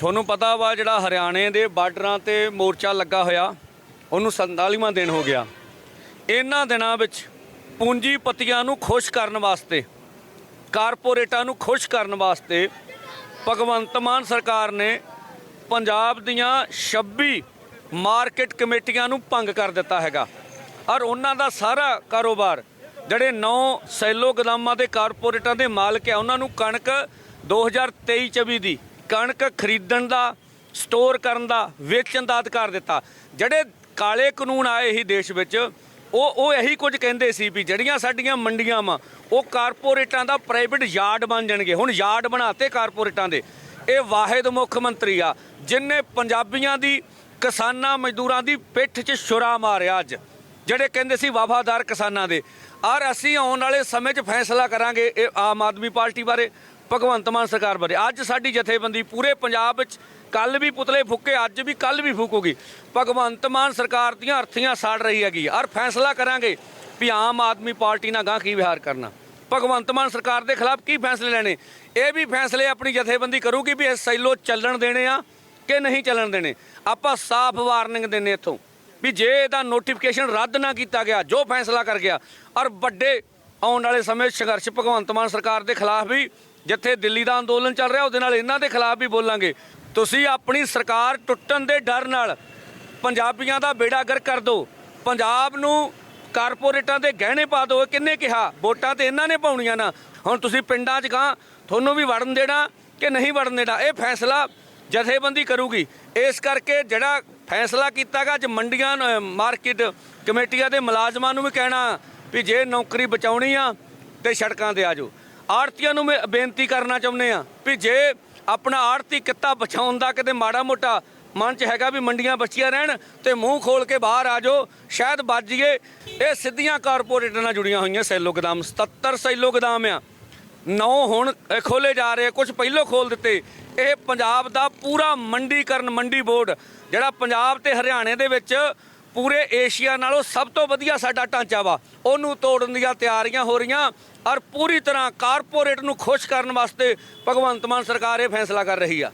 ਤੁਹਾਨੂੰ ਪਤਾ ਵਾ ਜਿਹੜਾ ਹਰਿਆਣੇ ਦੇ ਬਾਰਡਰਾਂ ਤੇ ਮੋਰਚਾ ਲੱਗਾ ਹੋਇਆ, ਉਹਨੂੰ 47ਵਾਂ ਦਿਨ ਹੋ ਗਿਆ। ਇਹਨਾਂ ਦਿਨਾਂ ਵਿੱਚ ਪੂੰਜੀਪਤੀਆਂ ਨੂੰ ਖੁਸ਼ ਕਰਨ ਵਾਸਤੇ, ਕਾਰਪੋਰੇਟਾਂ ਨੂੰ ਖੁਸ਼ ਕਰਨ ਵਾਸਤੇ ਭਗਵੰਤ ਮਾਨ ਸਰਕਾਰ ਨੇ ਪੰਜਾਬ ਦੀਆਂ 26 ਮਾਰਕੀਟ ਕਮੇਟੀਆਂ ਨੂੰ ਭੰਗ ਕਰ ਦਿੱਤਾ ਹੈਗਾ। ਔਰ ਉਹਨਾਂ ਦਾ ਸਾਰਾ ਕਾਰੋਬਾਰ, ਜਿਹੜੇ 9 ਸੈਲੋ ਗਦਾਮਾਂ ਦੇ ਕਾਰਪੋਰੇਟਾਂ ਦੇ ਮਾਲਕ ਆ, ਉਹਨਾਂ ਨੂੰ ਕਣਕ 2023-24 ਦੀ ਕਣਕ ਖਰੀਦਣ ਦਾ ਸਟੋਰ ਕਰਨ ਦਾ, ਵੇਚਣ ਦਾ ਅਧਿਕਾਰ ਦਿੱਤਾ। ਜਿਹੜੇ ਕਾਲੇ ਕਾਨੂੰਨ ਆਏ ਹੀ ਦੇਸ਼ ਵਿੱਚ, ਉਹ ਉਹ ਇਹੀ ਕੁਝ ਕਹਿੰਦੇ ਸੀ ਵੀ ਜਿਹੜੀਆਂ ਸਾਡੀਆਂ ਮੰਡੀਆਂ ਵਾ, ਉਹ ਕਾਰਪੋਰੇਟਾਂ ਦਾ ਪ੍ਰਾਈਵੇਟ ਯਾਰਡ ਬਣ ਜਾਣਗੇ। ਹੁਣ ਯਾਰਡ ਬਣਾਤੇ ਕਾਰਪੋਰੇਟਾਂ ਦੇ। ਇਹ ਵਾਹਿਦ ਮੁੱਖ ਮੰਤਰੀ ਆ, ਜਿਨੇ ਪੰਜਾਬੀਆਂ ਦੀ, ਕਿਸਾਨਾਂ ਮਜ਼ਦੂਰਾਂ ਦੀ ਪਿੱਠ 'ਚ ਛੁਰਾ ਮਾਰਿਆ ਅੱਜ। ਜਿਹੜੇ ਕਹਿੰਦੇ ਸੀ ਵਫਾਦਾਰ ਕਿਸਾਨਾਂ ਦੇ। ਔਰ ਅਸੀਂ ਆਉਣ ਵਾਲੇ ਸਮੇਂ 'ਚ ਫੈਸਲਾ ਕਰਾਂਗੇ ਇਹ ਆਮ ਆਦਮੀ ਪਾਰਟੀ ਬਾਰੇ ਭਗਵੰਤ ਮਾਨ ਸਰਕਾਰ ਬਾਰੇ। ਅੱਜ ਸਾਡੀ ਜਥੇਬੰਦੀ ਪੂਰੇ ਪੰਜਾਬ ਵਿੱਚ ਕੱਲ ਵੀ ਪੁਤਲੇ ਫੁੱਕੇ, ਅੱਜ ਵੀ ਕੱਲ ਵੀ ਫੂਕੂਗੀ। ਭਗਵੰਤ ਮਾਨ ਸਰਕਾਰ ਦੀਆਂ ਅਰਥੀਆਂ ਸਾੜ ਰਹੀ ਹੈਗੀ ਔਰ ਫੈਸਲਾ ਕਰਾਂਗੇ ਵੀ ਆਮ ਆਦਮੀ ਪਾਰਟੀ ਨਾਲ ਗਾਂ ਕੀ ਵਿਹਾਰ ਕਰਨਾ। ਭਗਵੰਤ ਮਾਨ ਸਰਕਾਰ ਦੇ ਖਿਲਾਫ ਕੀ ਫੈਸਲੇ ਲੈਣੇ? ਇਹ ਵੀ ਫੈਸਲੇ ਆਪਣੀ ਜਥੇਬੰਦੀ ਕਰੂਗੀ ਵੀ ਇਹ ਸੈਲੋ ਚੱਲਣ ਦੇਣੇ ਆ ਕਿ ਨਹੀਂ ਚੱਲਣ ਦੇਣੇ? ਆਪਾਂ ਸਾਫ਼ ਵਾਰਨਿੰਗ ਦਿੰਨੇ ਇੱਥੋਂ ਵੀ ਜੇ ਇਹਦਾ ਨੋਟੀਫਿਕੇਸ਼ਨ ਰੱਦ ਨਾ ਕੀਤਾ ਗਿਆ, ਜੋ ਫੈਸਲਾ ਕਰ ਗਿਆ, ਔਰ ਵੱਡੇ ਆਉਣ ਵਾਲੇ ਸਮੇਂ ਸੰਘਰਸ਼ ਭਗਵੰਤ ਮਾਨ ਸਰਕਾਰ ਦੇ ਖਿਲਾਫ ਵੀ ਜਿੱਥੇ ਦਿੱਲੀ ਦਾ ਅੰਦੋਲਨ ਚੱਲ ਰਿਹਾ, ਉਹਦੇ ਨਾਲ ਇਹਨਾਂ ਦੇ ਖਿਲਾਫ ਵੀ ਬੋਲਾਂਗੇ। ਤੁਸੀਂ ਆਪਣੀ ਸਰਕਾਰ ਟੁੱਟਣ ਦੇ ਡਰ ਨਾਲ ਪੰਜਾਬੀਆਂ ਦਾ ਬੇੜਾ ਗਰ ਕਰ ਦਿਓ ਪੰਜਾਬ ਨੂੰ ਕਾਰਪੋਰੇਟਾਂ ਦੇ ਗਹਿਣੇ ਪਾ ਦਿਓ ਕਿੰਨੇ ਕਿਹਾ? ਵੋਟਾਂ ਤੇ ਇਹਨਾਂ ਨੇ ਪਾਉਣੀਆਂ ਨਾ। ਹੁਣ ਤੁਸੀਂ ਪਿੰਡਾਂ 'ਚ ਗਾਂ ਤੁਹਾਨੂੰ ਵੀ ਵੜਨ ਦੇਣਾ ਕਿ ਨਹੀਂ ਵੜਨ ਦੇਣਾ? ਇਹ ਫੈਸਲਾ ਜਥੇਬੰਦੀ ਕਰੂਗੀ। ਇਸ ਕਰਕੇ ਜਿਹੜਾ ਫੈਸਲਾ ਕੀਤਾਗਾ ਅੱਜ ਮੰਡੀਆਂ ਮਾਰਕੀਟ ਕਮੇਟੀਆਂ ਦੇ ਮੁਲਾਜ਼ਮਾਂ ਨੂੰ ਵੀ ਕਹਿਣਾ ਵੀ ਜੇ ਨੌਕਰੀ ਬਚਾਉਣੀ ਆ, ਤੇ ਸੜਕਾਂ ਤੇ ਆ ਜਾਓ। ਆੜਤੀਆਂ ਨੂੰ ਮੈਂ ਬੇਨਤੀ ਕਰਨਾ ਚਾਹੁੰਦੇ ਆ ਵੀ ਜੇ ਆਪਣਾ ਆੜਤੀ ਕਿੱਤਾ ਬਚਾਉਣ ਦਾ ਕਿਤੇ ਮਾੜਾ ਮੋਟਾ ਮਨ ਚ ਹੈਗਾ ਵੀ ਮੰਡੀਆਂ ਬੱਚੀਆਂ ਰਹਿਣ ਤੇ ਮੂੰਹ ਖੋਲ ਕੇ ਬਾਹਰ ਆ ਜਾਓ ਸ਼ਾਇਦ ਬਚ ਜੀਏ ਇਹ ਸਿੱਧੀਆਂ ਕਾਰਪੋਰੇਟਾਂ ਨਾਲ ਜੁੜੀਆਂ ਹੋਈਆਂ ਸੈਲੋ ਗਦਾਮ 77 ਸੈਲੋ ਗਦਾਮ ਆ। ਨੌ ਹੁਣ ਖੋਲੇ ਜਾ ਰਹੇ ਆ, ਕੁਝ ਪਹਿਲੋਂ ਖੋਲ ਦਿੱਤੇ। ਇਹ ਪੰਜਾਬ ਦਾ ਪੂਰਾ ਮੰਡੀਕਰਨ ਮੰਡੀ ਬੋਰਡ ਜਿਹੜਾ ਪੰਜਾਬ ਤੇ ਹਰਿਆਣੇ ਦੇ ਵਿੱਚ ਪੂਰੇ ਏਸ਼ੀਆ ਨਾਲੋਂ ਸਭ ਤੋਂ ਵਧੀਆ ਸਾਡਾ ਢਾਂਚਾ ਵਾ। ਉਹਨੂੰ ਤੋੜਨ ਦੀਆਂ ਤਿਆਰੀਆਂ ਹੋ ਰਹੀਆਂ ਔਰ ਪੂਰੀ ਤਰ੍ਹਾਂ ਕਾਰਪੋਰੇਟ ਨੂੰ ਖੁਸ਼ ਕਰਨ ਵਾਸਤੇ ਭਗਵੰਤ ਮਾਨ ਸਰਕਾਰ ਇਹ ਫੈਸਲਾ ਕਰ ਰਹੀ ਆ।